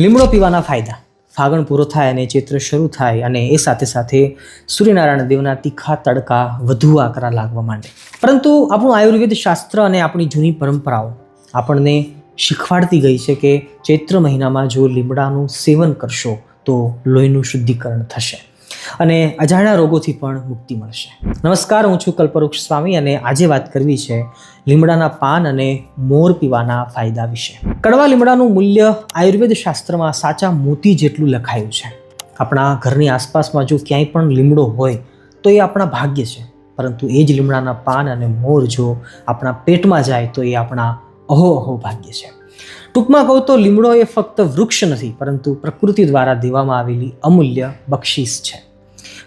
લીમડો પીવાના ફાયદા. ફાગણ પૂરો થાય અને ચૈત્ર શરૂ થાય અને એ સાથે સાથે સૂર્યનારાયણ દેવના તીખા તડકા વધુ આકરા લાગવા માંડે. પરંતુ આપણું આયુર્વેદ શાસ્ત્ર અને આપણી જૂની પરંપરાઓ આપણને શીખવાડતી ગઈ છે કે ચૈત્ર મહિનામાં જો લીમડાનું સેવન કરશો તો લોહીનું શુદ્ધિકરણ થશે. અને અજાણ્યા રોગોથી પણ મુક્તિ મળશે. નમસ્કાર, હું છું કલ્પવૃક્ષ સ્વામી અને આજે વાત કરવી છે લીમડાના પાન અને મોર પીવાના ફાયદા વિશે. કડવા લીમડાનું મૂલ્ય આયુર્વેદ શાસ્ત્રમાં સાચા મોતી જેટલું લખાયું છે. આપણા ઘરની આસપાસમાં જો ક્યાંય પણ લીમડો હોય, તો એ આપણા ભાગ્ય છે. પરંતુ એ જ લીમડાના પાન અને મોર જો આપણા પેટમાં જાય, તો એ આપણા અહો અહો ભાગ્ય છે. ટૂંકમાં કહું તો લીમડો એ ફક્ત વૃક્ષ નથી, પરંતુ પ્રકૃતિ દ્વારા દેવામાં આવેલી અમૂલ્ય બક્ષિસ છે.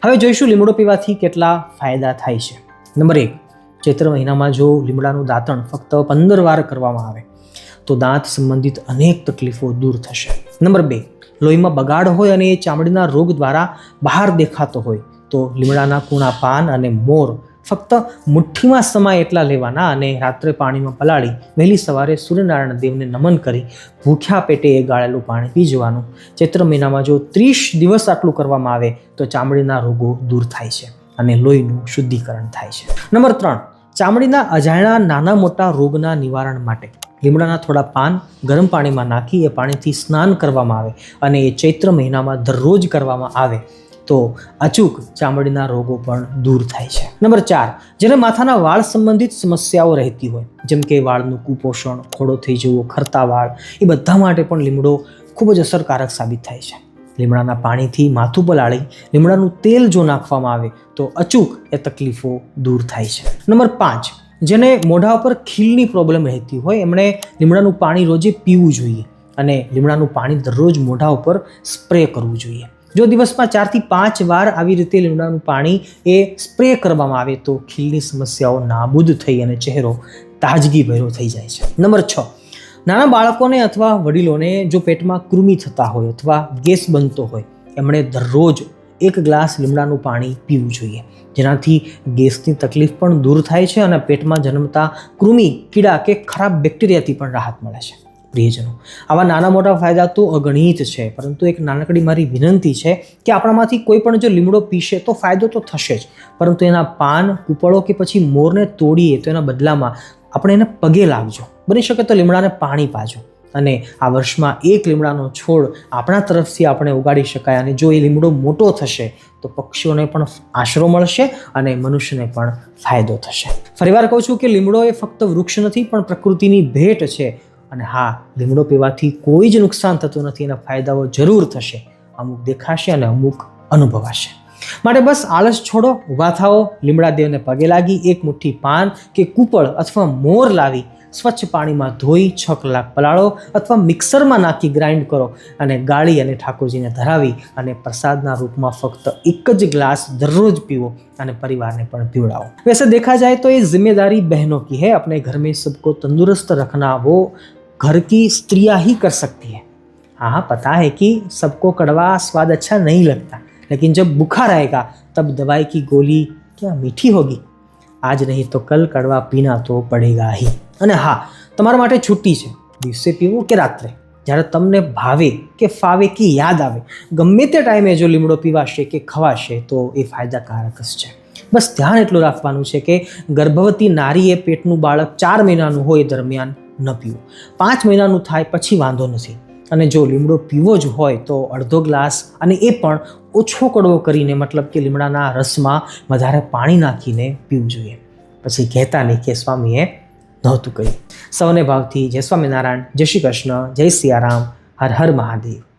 હવે જોઈશું લીમડો પીવાથી કેટલા ફાયદા થાય છે. નંબર એક, ચૈત્ર મહિનામાં જો લીમડાનું દાંતણ ફક્ત પંદર વાર કરવામાં આવે, તો દાંત સંબંધિત અનેક તકલીફો દૂર થશે. નંબર બે, લોહીમાં બગાડ હોય અને એ ચામડીના રોગ દ્વારા બહાર દેખાતો હોય, તો લીમડાના કૂણા પાન અને મોર ફક્ત મુઠ્ઠીમાં સમય એટલા લેવાના અને રાત્રે પાણીમાં પલાળી વહેલી સવારે સૂર્યનારાયણ દેવને નમન કરી ભૂખ્યા પેટે એ ગાળેલું પાણી પી જવાનું ચૈત્ર મહિનામાં જો ત્રીસ દિવસ આટલું કરવામાં આવે, તો ચામડીના રોગો દૂર થાય છે અને લોહીનું શુદ્ધિકરણ થાય છે. નંબર ત્રણ, ચામડીના અજાણ્યા નાના મોટા રોગના નિવારણ માટે લીમડાના થોડા પાન ગરમ પાણીમાં નાખી એ પાણીથી સ્નાન કરવામાં આવે અને એ ચૈત્ર મહિનામાં દરરોજ કરવામાં આવે. તો અચૂક ચામડીના રોગો પણ દૂર થાય છે. નંબર ચાર જેને માથાના વાળ સંબંધિત સમસ્યાઓ રહેતી હોય, જેમ કે વાળનું કુપોષણ, ખોડો થઈ જવો, ખરતા વાળ, એ બધા માટે પણ લીમડો ખૂબ જ અસરકારક સાબિત થાય છે. લીમડાના પાણીથી માથું પલાળી લીમડાનું તેલ જો નાખવામાં આવે, તો અચૂક એ તકલીફો દૂર થાય છે. નંબર પાંચ, જેને મોઢા ઉપર ખીલની પ્રોબ્લેમ રહેતી હોય, એમણે લીમડાનું પાણી રોજે પીવું જોઈએ અને લીમડાનું પાણી દરરોજ મોઢા ઉપર સ્પ્રે કરવું જોઈએ. જો દિવસમાં ચારથી પાંચ વાર આવી રીતે લીમડાનું પાણી એ સ્પ્રે કરવામાં આવે તો ખીલની સમસ્યાઓ નાબૂદ થઈ અને ચહેરો તાજગી ભર્યો થઈ જાય છે. નંબર છ. નાના બાળકોને અથવા વડીલોને જો પેટમાં કૃમિ થતા હોય અથવા ગેસ બનતો હોય, એમણે દરરોજ એક ગ્લાસ લીમડાનું પાણી પીવું જોઈએ. જેનાથી ગેસની તકલીફ પણ દૂર થાય છે અને પેટમાં જન્મતા કૃમિ, કીડા કે ખરાબ બેક્ટેરિયાથી પણ રાહત મળે છે. પ્રિયજનો આવા નાના મોટા ફાયદા તો અગણિત છે, પરંતુ એક નાનકડી મારી વિનંતી છે કે આપણામાંથી કોઈ પણ જો લીમડો પીશે તો ફાયદો તો થશે જ. પરંતુ એના પાન, કૂપળો કે પછી મોરને તોડીએ તો એના બદલામાં આપણે એને પગે લાગજો. બની શકે તો લીમડાને પાણી પાજો. અને આ વર્ષમાં એક લીમડાનો છોડ આપણા તરફથી આપણે ઉગાડી શકાય અને જો એ લીમડો મોટો થશે તો પક્ષીઓને પણ આશરો મળશે અને મનુષ્યને પણ ફાયદો થશે. ફરીવાર કહું છું કે લીમડો એ ફક્ત વૃક્ષ નથી પણ પ્રકૃતિની ભેટ છે. અને હા, લીમડો પીવાથી કોઈ જ નુકસાન થતું નથી, એના ફાયદાઓ જરૂર થશે. અમુક દેખાશે અને અમુક અનુભવાશે. માટે બસ આળસ છોડો ઊભા થાઓ, લીમડા દેવને પગે લાગી, એક મુઠ્ઠી પાન કે કૂપળ અથવા મોર લાવી, સ્વચ્છ પાણીમાં ધોઈ, છ કલાક પલાળો અથવા મિક્સરમાં નાખી ગ્રાઇન્ડ કરો અને ગાળી અને ઠાકોરજીને ધરાવી અને પ્રસાદના રૂપમાં ફક્ત એક જ ગ્લાસ દરરોજ પીવો અને પરિવારને પણ પીવડાવો. વેસે દેખા જાય તો એ જિમ્મેદારી બહેનો કી હે, અપને ઘરમાં સબકો તંદુરસ્ત રખના વો घर की स्त्रियां ही कर सकती है हाँ हाँ पता है कि सबको कड़वा स्वाद अच्छा नहीं लगता लेकिन जब बुखार आएगा तब दवाई की गोली क्या मीठी होगी આજ નહીં તો કલ કડવા પીના તો પડેગા હી અને હા તમારા માટે છુટ્ટી છે દિવસે પીવો કે રાત્રે જ્યારે તમને ભાવે કે ફાવે કે યાદ આવે ગમે તે ટાઈમે જો લીમડો પીવાશે કે ખવાશે તો એ ફાયદાકારક જ છે બસ ધ્યાન એટલું રાખવાનું છે કે ગર્ભવતી નારીએ પેટનું બાળક ચાર મહિનાનું હોય એ દરમિયાન ન પીવું. પાંચ મહિનાનું થાય પછી વાંધો નથી. અને જો લીમડો પીવો જ હોય તો અડધો ગ્લાસ અને એ પણ ઓછો કડવો કરીને, મતલબ કે લીમડાના રસમાં વધારે પાણી નાખીને પીવું જોઈએ. પછી કહેતા નહીં કે સ્વામીએ નહોતું કહ્યું સૌને ભાવથી જય સ્વામિનારાયણ, જય શ્રી કૃષ્ણ, જય સિયારામ, હર હર મહાદેવ.